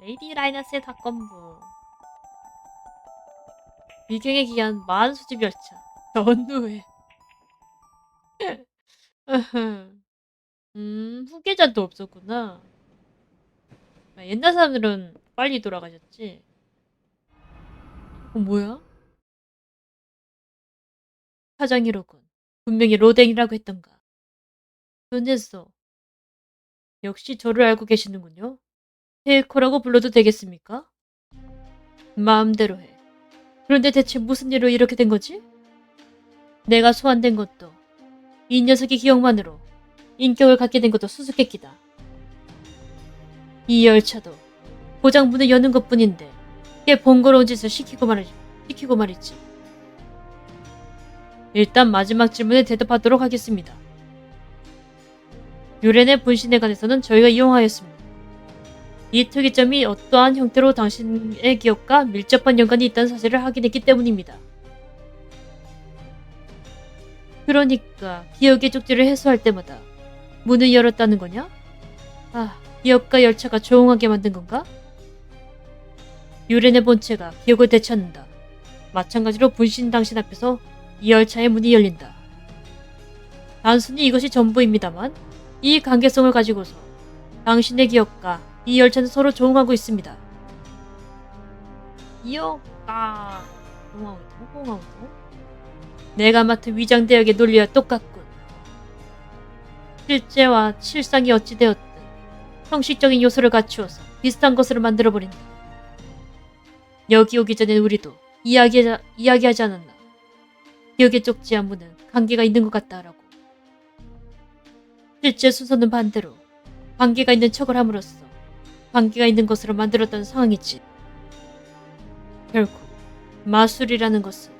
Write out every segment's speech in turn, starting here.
레이디 라이너스의 사건부. 밀경에 기한 만 수집 열차 전후에 음 후계자도 없었구나. 아, 옛날 사람들은 빨리 돌아가셨지? 어 뭐야? 사장이로군. 분명히 로댕이라고 했던가. 변했어. 역시 저를 알고 계시는군요 페이커라고 불러도 되겠습니까? 마음대로 해. 그런데 대체 무슨 일로 이렇게 된 거지? 내가 소환된 것도 이 녀석의 기억만으로 인격을 갖게 된 것도 수수께끼다. 이 열차도 고장 문을 여는 것뿐인데 꽤 번거로운 짓을 시키고 말이지. 시키고 말이지. 일단 마지막 질문에 대답하도록 하겠습니다. 유렌의 분신에 관해서는 저희가 이용하였습니다. 이 특이점이 어떠한 형태로 당신의 기억과 밀접한 연관이 있다는 사실을 확인했기 때문입니다. 그러니까 기억의 쪽지를 해소할 때마다 문을 열었다는 거냐? 아, 기억과 열차가 조용하게 만든 건가? 유렌의 본체가 기억을 되찾는다. 마찬가지로 분신 당신 앞에서 이 열차의 문이 열린다. 단순히 이것이 전부입니다만 이 관계성을 가지고서 당신의 기억과 이 열차는 서로 조응하고 있습니다. 있다고? 조응하고 있다고? 내가 맡은 위장 대역의 논리와 똑같군. 실제와 실상이 어찌 되었든 형식적인 요소를 갖추어서 비슷한 것으로 만들어버린다. 여기 오기 전에 우리도 이야기하, 이야기하지 않았나. 기억의 쪽지 안무는 관계가 있는 것 같다라고. 실제 순서는 반대로 관계가 있는 척을 함으로써 관계가 있는 것으로 만들었다는 상황이지. 결국 마술이라는 것은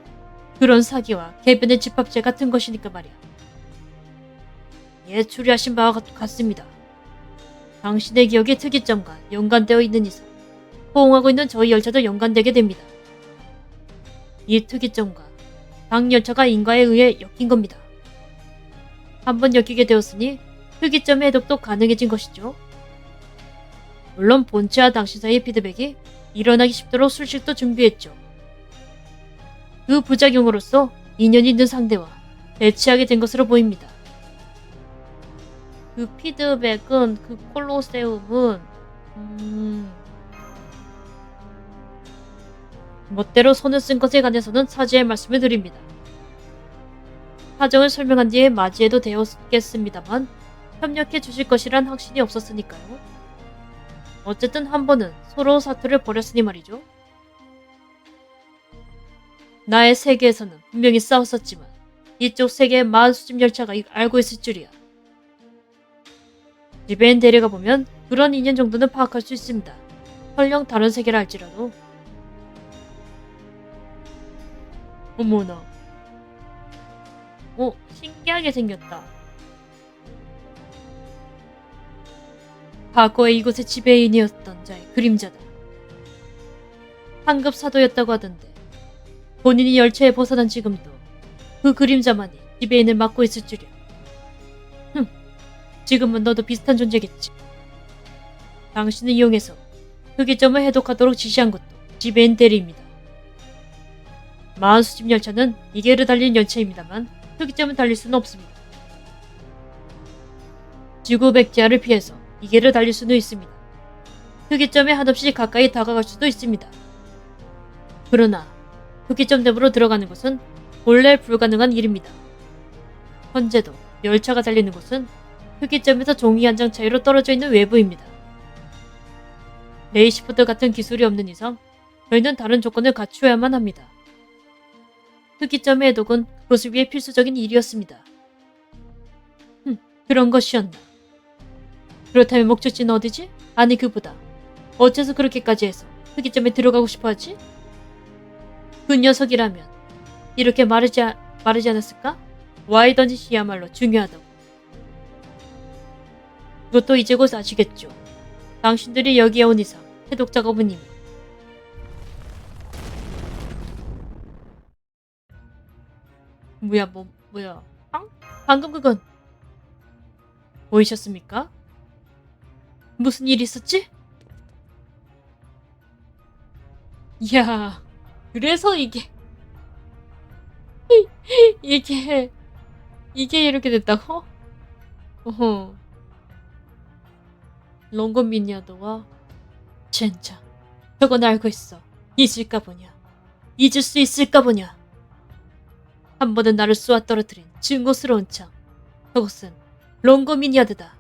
그런 사기와 개변의 집합체 같은 것이니까 말이야. 예, 추리하신 바와 같- 같습니다. 당신의 기억의 특이점과 연관되어 있는 이상 호응하고 있는 저희 열차도 연관되게 됩니다. 이 특이점과 당 열차가 인과에 의해 엮인 겁니다. 한번 엮이게 되었으니 특이점의 해독도 가능해진 것이죠. 물론 본체와 당신 사이의 피드백이 일어나기 쉽도록 술식도 준비했죠. 그 부작용으로서 인연이 있는 상대와 대치하게 된 것으로 보입니다. 그 피드백은 그 콜로세움은 음... 멋대로 손을 쓴 것에 관해서는 사죄의 말씀을 드립니다. 사정을 설명한 뒤에 맞이해도 되었겠습니다만 협력해 주실 것이란 확신이 없었으니까요. 어쨌든 한 번은 서로 사투를 벌였으니 말이죠. 나의 세계에서는 분명히 싸웠었지만 이쪽 세계의 마을 수집 열차가 이- 알고 있을 줄이야. 지배인 데려가 보면 그런 인연 정도는 파악할 수 있습니다. 설령 다른 세계라 할지라도. 어머나. 오, 신기하게 생겼다. 과거에 이곳의 지배인이었던 자의 그림자다. 상급 사도였다고 하던데 본인이 열차에 벗어난 지금도 그 그림자만이 지배인을 맡고 있을 줄이야. 흠, 지금은 너도 비슷한 존재겠지. 당신을 이용해서 흑기점을 해독하도록 지시한 것도 지배인 대리입니다. 마흔 수집 열차는 이계를 달린 열차입니다만 흑기점은 달릴 수는 없습니다. 지구 백지하를 피해서 이계를 달릴 수는 있습니다. 흑기점에 한없이 가까이 다가갈 수도 있습니다. 그러나 흑기점 댐으로 들어가는 것은 본래 불가능한 일입니다. 현재도 열차가 달리는 곳은 흑기점에서 종이 한 장 차이로 떨어져 있는 외부입니다. 레이시포드 같은 기술이 없는 이상 저희는 다른 조건을 갖추어야만 합니다. 흑기점의 해독은 위해 필수적인 일이었습니다. 흠, 그런 것이었나. 그렇다면 목적지는 어디지? 아니 그보다 어째서 그렇게까지 해서 흑기점에 들어가고 싶어하지? 그 녀석이라면 이렇게 말하지, 아- 말하지 않았을까? 와이던 짓이야말로 중요하다고. 그것도 이제 곧 아시겠죠. 당신들이 여기에 온 이상 해독 작업은 이미 뭐야 뭐 뭐야 방? 방금 그건 보이셨습니까? 무슨 일 있었지? 야, 그래서 이게 이게 이게 이렇게 됐다고? 어허. 롱건 미니아도와 젠장. 저건 알고 있어. 잊을까 보냐. 잊을 수 있을까 보냐. 한 번은 나를 쏘아 떨어뜨린 증오스러운 창. 저것은 롱건 미니아드다.